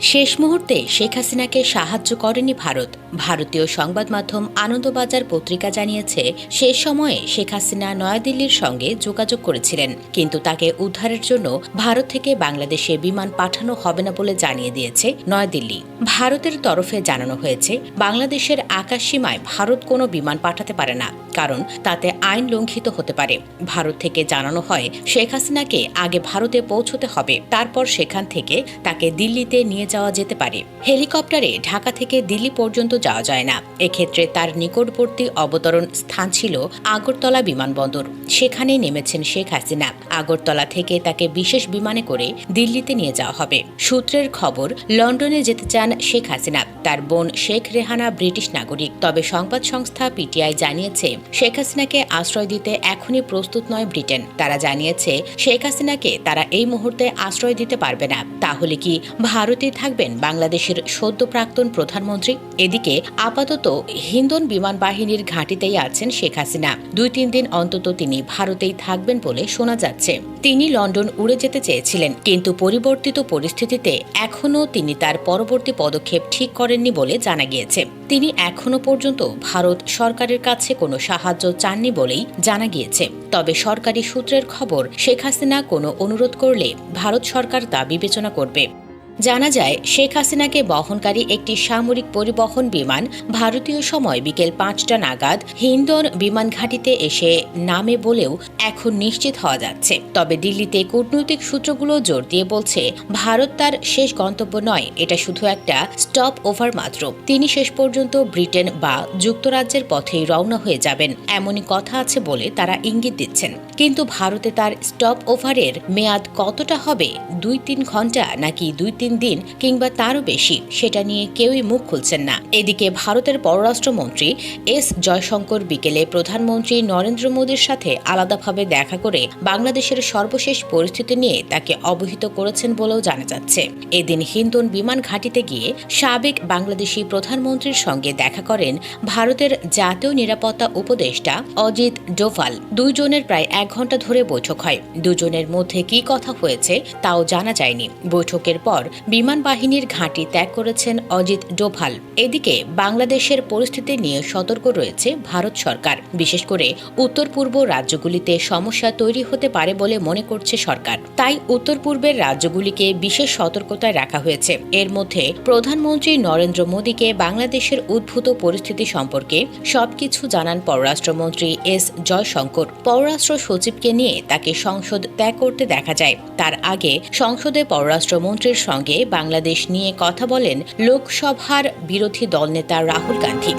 শেষ মুহূর্তে শেখ হাসিনাকে সাহায্য করেনি ভারত। ভারতীয় সংবাদ মাধ্যম আনন্দবাজার পত্রিকা জানিয়েছে, সে সময়ে শেখ হাসিনা নয়াদিল্লির সঙ্গে যোগাযোগ করেছিলেন, কিন্তু তাকে উদ্ধারের জন্য ভারত থেকে বাংলাদেশে বিমান পাঠানো হবে না বলে জানিয়ে দিয়েছে নয়াদিল্লি। ভারতের তরফে জানানো হয়েছে, বাংলাদেশের আকাশ সীমায় ভারত কোনো বিমান পাঠাতে পারে না, কারণ তাতে আইন লঙ্ঘিত হতে পারে। ভারত থেকে জানানো হয়, শেখ হাসিনাকে আগে ভারতে পৌঁছতে হবে, তারপর সেখান থেকে তাকে দিল্লিতে নিয়ে যাওয়া যেতে পারে। হেলিকপ্টারে ঢাকা থেকে দিল্লি পর্যন্ত যাওয়া যায় না। এক্ষেত্রে তার নিকটবর্তী অবতরণ স্থান ছিল আগরতলা বিমানবন্দর। সেখানে নেমেছেন শেখ হাসিনা। আগরতলা থেকে তাকে বিশেষ বিমানে করে দিল্লিতে নিয়ে যাওয়া হবে। সূত্রের খবর, লন্ডনে যেতে চান শেখ হাসিনা। তার বোন শেখ রেহানা ব্রিটিশ নাগরিক। তবে সংবাদ সংস্থা পিটিআই জানিয়েছে, শেখ হাসিনাকে আশ্রয় দিতে এখনই প্রস্তুত নয় ব্রিটেন। তারা জানিয়েছে, শেখ হাসিনাকে তারা এই মুহূর্তে আশ্রয় দিতে পারবে না। তাহলে কি ভারতে থাকবেন বাংলাদেশের সদ্য প্রাক্তন প্রধানমন্ত্রী? এদিকে আপাতত হিন্দন বিমান বাহিনীর ঘাঁটিতেই আছেন শেখ হাসিনা। দুই তিন দিন অন্তত তিনি ভারতেই থাকবেন বলে শোনা যাচ্ছে। তিনি লন্ডন উড়ে যেতে চেয়েছিলেন, কিন্তু পরিবর্তিত পরিস্থিতিতে এখনও তিনি তার পরবর্তী পদক্ষেপ ঠিক করেননি বলে জানা গিয়েছে। তিনি এখনও পর্যন্ত ভারত সরকারের কাছে কোনো সাহায্য চাননি বলেই জানা গিয়েছে। তবে সরকারি সূত্রের খবর, শেখ হাসিনা কোনো অনুরোধ করলে ভারত সরকার তা বিবেচনা করবে। জানা যায়, শেখ হাসিনাকে বহনকারী একটি সামরিক পরিবহন বিমান ভারতীয় সময় বিকেল পাঁচটা নাগাদ হিন্দন বিমান ঘাঁটিতে এসে নামে বলেও এখন নিশ্চিত হওয়া যাচ্ছে। তবে দিল্লিতে কূটনৈতিক সূত্রগুলো জোর দিয়ে বলছে, ভারত তার শেষ গন্তব্য নয়, এটা শুধু একটা স্টপ ওভার মাত্র। তিনি শেষ পর্যন্ত ব্রিটেন বা যুক্তরাজ্যের পথেই রওনা হয়ে যাবেন, এমনই কথা আছে বলে তারা ইঙ্গিত দিচ্ছেন। কিন্তু ভারতে তার স্টপ ওভারের মেয়াদ কতটা হবে? দুই তিন ঘণ্টা নাকি দুই তিন দিন কিংবা তারও বেশি, সেটা নিয়ে কেউই মুখ খুলছেন না। এদিকে ভারতের পররাষ্ট্রমন্ত্রী এস জয়শঙ্কর বিকেলে প্রধানমন্ত্রী নরেন্দ্র মোদীর সাথে আলাদাভাবে দেখা করে বাংলাদেশের সর্বশেষ পরিস্থিতি নিয়ে তাকে অবহিত করেছেন বলেও জানা যাচ্ছে। এদিন হিন্দন বিমান ঘাঁটিতে গিয়ে সাবেক বাংলাদেশি প্রধানমন্ত্রীর সঙ্গে দেখা করেন ভারতের জাতীয় নিরাপত্তা উপদেষ্টা অজিত ডোভাল। দুইজনের প্রায় এক ঘণ্টা ধরে বৈঠক হয়। দুজনের মধ্যে কি কথা হয়েছে তাও জানা যায়নি। বৈঠকের পর বিমান বাহিনীর ঘাঁটি ত্যাগ করেছেন অজিত ডোভাল। এদিকে বাংলাদেশের পরিস্থিতি নিয়ে সতর্ক রয়েছে ভারত সরকার। বিশেষ করে উত্তর পূর্ব রাজ্যগুলিতে সমস্যা তৈরি হতে পারে বলে মনে করছে সরকার। তাই উত্তর পূর্বের রাজ্যগুলিকে বিশেষ সতর্কতায় রাখা হয়েছে। এর মধ্যে প্রধানমন্ত্রী নরেন্দ্র মোদীকে বাংলাদেশের উদ্ভূত পরিস্থিতি সম্পর্কে সবকিছু জানান পররাষ্ট্রমন্ত্রী এস জয়শঙ্কর। পররাষ্ট্র সচিবকে নিয়ে তাকে সংসদ ত্যাগ করতে দেখা যায়। তার আগে সংসদে পররাষ্ট্রমন্ত্রীর সঙ্গে বাংলাদেশ নিয়ে কথা বলেন লোকসভার বিরোধী দলনেতা রাহুল গান্ধী।